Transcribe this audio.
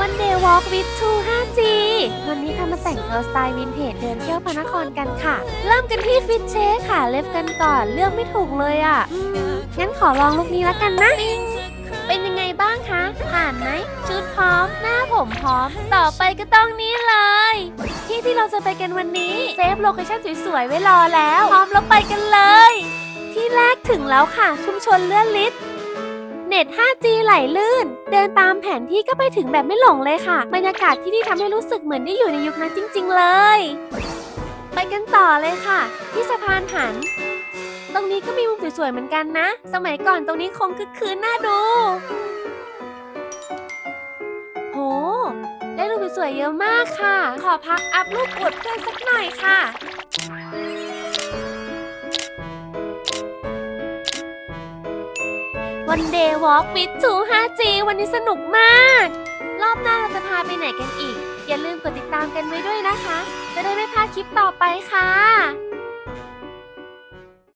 วันเดย์วอล์กวิดทู 5G วันนี้ค่ะมาแต่งตัวสไตล์วินเทจเดินเที่ยวพระนครกันค่ะ เริ่มกันที่ฟิตเชคค่ะ เล็บกันก่อนเลือกไม่ถูกเลยอะงั้นขอลองลุคนี้แล้วกันนะ เป็นยังไงบ้างคะ ผ่านไหมชุดพร้อม หน้าผมพร้อม ต่อไปก็ต้องนี้เลย ที่ที่เราจะไปกันวันนี้ เซฟโลเคชั่นสวยๆไว้รอแล้ว พร้อมแล้วไปกันเลย ที่แรกถึงแล้วค่ะ ชุมชนเลื่อนลิศ เน็ต 5G ไหลลื่น เดินตามแผนที่ก็ไปถึงแบบไม่หลงเลยค่ะ บรรยากาศที่นี่ทำให้รู้สึกเหมือนได้อยู่ในยุคนั้นจริง ๆ เลย ไปกันต่อเลยค่ะ ที่สะพานหัน ตรงนี้ก็มีมุมสวยๆเหมือนกันนะ สมัยก่อนตรงนี้คงคึกคืนน่าดู โห ได้รูปสวยๆเยอะมากค่ะ ขอพักอัพรูปอวดเพื่อนสักหน่อยค่ะ วันเดย์วอล์กวิดทู 5G วันนี้สนุกมาก รอบหน้าเราจะพาไปไหนกันอีก อย่าลืมกดติดตามกันไว้ด้วยนะคะ จะได้ไม่พลาดคลิปต่อไปค่ะ